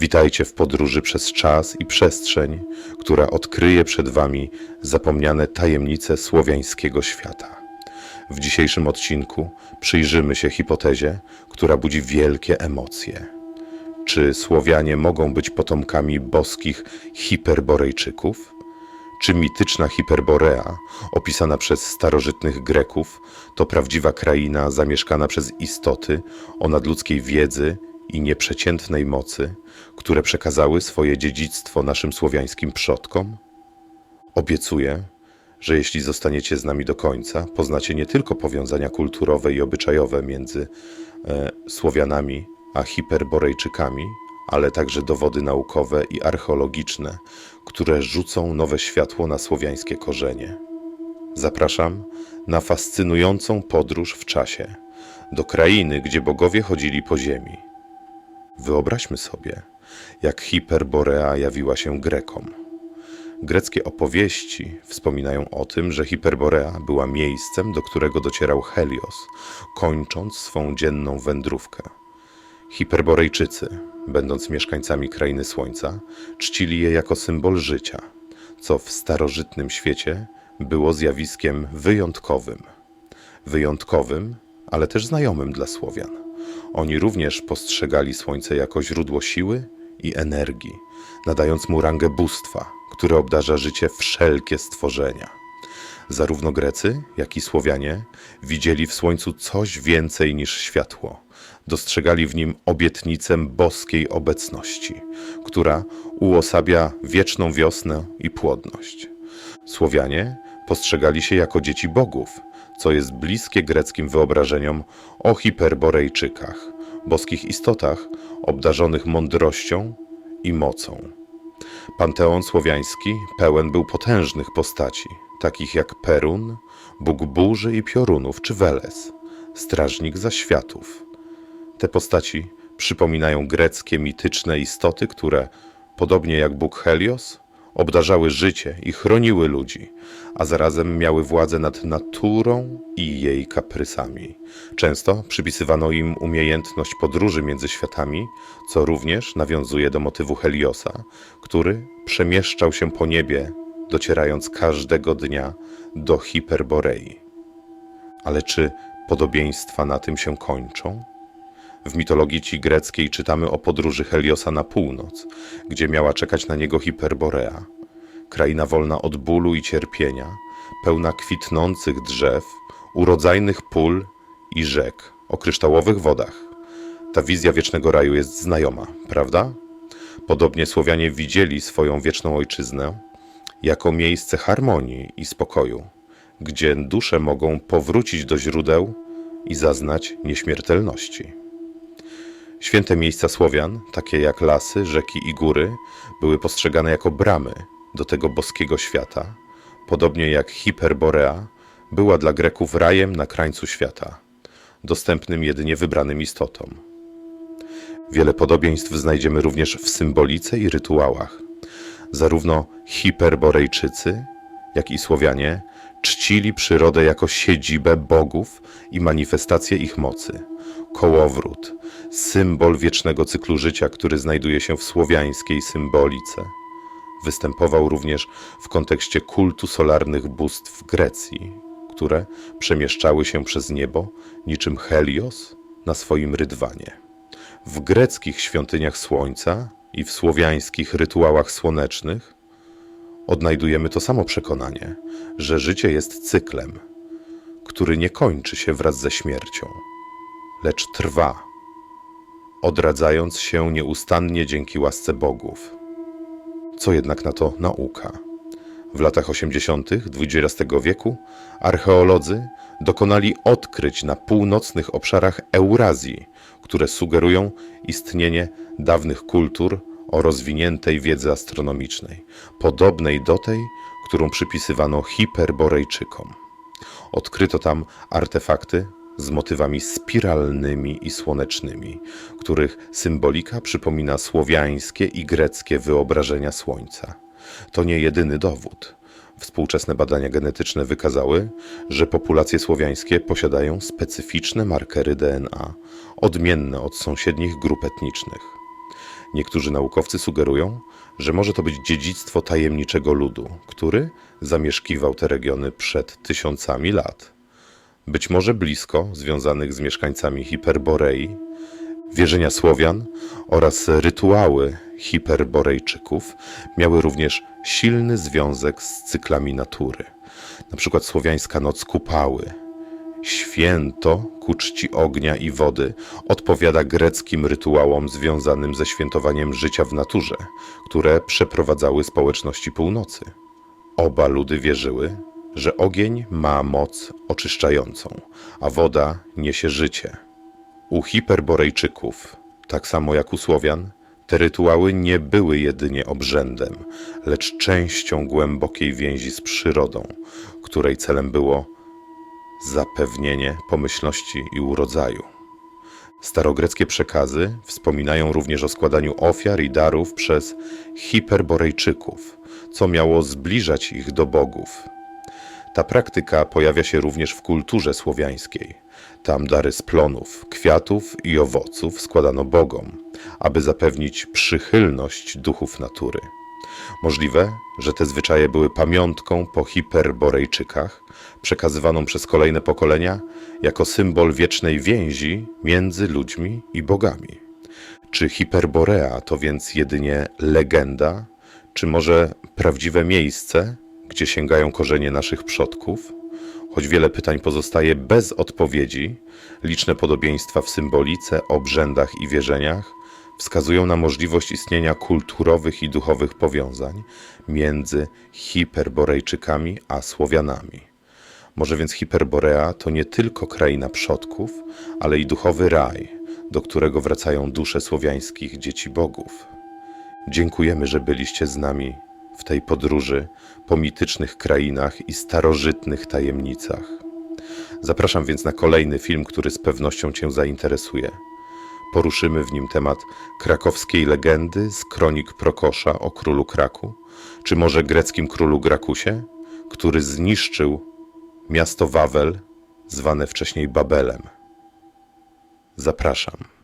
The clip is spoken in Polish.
Witajcie w podróży przez czas i przestrzeń, która odkryje przed Wami zapomniane tajemnice słowiańskiego świata. W dzisiejszym odcinku przyjrzymy się hipotezie, która budzi wielkie emocje. Czy Słowianie mogą być potomkami boskich Hiperborejczyków? Czy mityczna Hiperborea, opisana przez starożytnych Greków, to prawdziwa kraina zamieszkana przez istoty o nadludzkiej wiedzy i nieprzeciętnej mocy, które przekazały swoje dziedzictwo naszym słowiańskim przodkom? Obiecuję, że jeśli zostaniecie z nami do końca, poznacie nie tylko powiązania kulturowe i obyczajowe między e, Słowianami a Hiperborejczykami, ale także dowody naukowe i archeologiczne, które rzucą nowe światło na słowiańskie korzenie. Zapraszam na fascynującą podróż w czasie do krainy, gdzie bogowie chodzili po ziemi. Wyobraźmy sobie, jak Hiperborea jawiła się Grekom. Greckie opowieści wspominają o tym, że Hiperborea była miejscem, do którego docierał Helios, kończąc swą dzienną wędrówkę. Hiperborejczycy, będąc mieszkańcami krainy Słońca, czcili je jako symbol życia, co w starożytnym świecie było zjawiskiem wyjątkowym. Wyjątkowym, ale też znajomym dla Słowian. Oni również postrzegali Słońce jako źródło siły i energii, nadając mu rangę bóstwa, które obdarza życie wszelkie stworzenia. Zarówno Grecy, jak i Słowianie widzieli w Słońcu coś więcej niż światło. Dostrzegali w nim obietnicę boskiej obecności, która uosabia wieczną wiosnę i płodność. Słowianie postrzegali się jako dzieci bogów, co jest bliskie greckim wyobrażeniom o hiperborejczykach, boskich istotach obdarzonych mądrością i mocą. Panteon słowiański pełen był potężnych postaci, takich jak Perun, Bóg burzy i piorunów czy Weles, strażnik zaświatów. Te postaci przypominają greckie mityczne istoty, które, podobnie jak Bóg Helios, obdarzały życie i chroniły ludzi, a zarazem miały władzę nad naturą i jej kaprysami. Często przypisywano im umiejętność podróży między światami, co również nawiązuje do motywu Heliosa, który przemieszczał się po niebie, docierając każdego dnia do Hiperborei. Ale czy podobieństwa na tym się kończą? W mitologii ci greckiej czytamy o podróży Heliosa na północ, gdzie miała czekać na niego Hiperborea. Kraina wolna od bólu i cierpienia, pełna kwitnących drzew, urodzajnych pól i rzek o kryształowych wodach. Ta wizja wiecznego raju jest znajoma, prawda? Podobnie Słowianie widzieli swoją wieczną ojczyznę jako miejsce harmonii i spokoju, gdzie dusze mogą powrócić do źródeł i zaznać nieśmiertelności. Święte miejsca Słowian, takie jak lasy, rzeki i góry, były postrzegane jako bramy do tego boskiego świata, podobnie jak Hiperborea była dla Greków rajem na krańcu świata, dostępnym jedynie wybranym istotom. Wiele podobieństw znajdziemy również w symbolice i rytuałach. Zarówno Hiperborejczycy, jak i Słowianie czcili przyrodę jako siedzibę bogów i manifestację ich mocy. Kołowrót, symbol wiecznego cyklu życia, który znajduje się w słowiańskiej symbolice. Występował również w kontekście kultu solarnych bóstw Grecji, które przemieszczały się przez niebo niczym Helios na swoim rydwanie. W greckich świątyniach słońca i w słowiańskich rytuałach słonecznych odnajdujemy to samo przekonanie, że życie jest cyklem, który nie kończy się wraz ze śmiercią, lecz trwa, odradzając się nieustannie dzięki łasce bogów. Co jednak na to nauka? W latach 80. XX wieku archeolodzy dokonali odkryć na północnych obszarach Eurazji, które sugerują istnienie dawnych kultur o rozwiniętej wiedzy astronomicznej, podobnej do tej, którą przypisywano Hiperborejczykom. Odkryto tam artefakty z motywami spiralnymi i słonecznymi, których symbolika przypomina słowiańskie i greckie wyobrażenia Słońca. To nie jedyny dowód. Współczesne badania genetyczne wykazały, że populacje słowiańskie posiadają specyficzne markery DNA, odmienne od sąsiednich grup etnicznych. Niektórzy naukowcy sugerują, że może to być dziedzictwo tajemniczego ludu, który zamieszkiwał te regiony przed tysiącami lat. Być może blisko związanych z mieszkańcami Hiperborei, wierzenia Słowian oraz rytuały Hiperborejczyków miały również silny związek z cyklami natury. Na przykład słowiańska noc kupały, Święto ku czci ognia i wody odpowiada greckim rytuałom związanym ze świętowaniem życia w naturze, które przeprowadzały społeczności północy. Oba ludy wierzyły, że ogień ma moc oczyszczającą, a woda niesie życie. U Hiperborejczyków, tak samo jak u Słowian, te rytuały nie były jedynie obrzędem, lecz częścią głębokiej więzi z przyrodą, której celem było zapewnienie pomyślności i urodzaju. Starogreckie przekazy wspominają również o składaniu ofiar i darów przez Hiperborejczyków, co miało zbliżać ich do bogów. Ta praktyka pojawia się również w kulturze słowiańskiej. Tam dary z plonów, kwiatów i owoców składano bogom, aby zapewnić przychylność duchów natury. Możliwe, że te zwyczaje były pamiątką po Hiperborejczykach, przekazywaną przez kolejne pokolenia jako symbol wiecznej więzi między ludźmi i bogami. Czy Hiperborea to więc jedynie legenda, czy może prawdziwe miejsce, gdzie sięgają korzenie naszych przodków? Choć wiele pytań pozostaje bez odpowiedzi, liczne podobieństwa w symbolice, obrzędach i wierzeniach wskazują na możliwość istnienia kulturowych i duchowych powiązań między Hiperborejczykami a Słowianami. Może więc Hiperborea to nie tylko kraina przodków, ale i duchowy raj, do którego wracają dusze słowiańskich dzieci bogów. Dziękujemy, że byliście z nami w tej podróży po mitycznych krainach i starożytnych tajemnicach. Zapraszam więc na kolejny film, który z pewnością Cię zainteresuje. Poruszymy w nim temat krakowskiej legendy z kronik Prokosza o królu Kraku, czy może greckim królu Grakusie, który zniszczył miasto Wawel, zwane wcześniej Babelem. Zapraszam.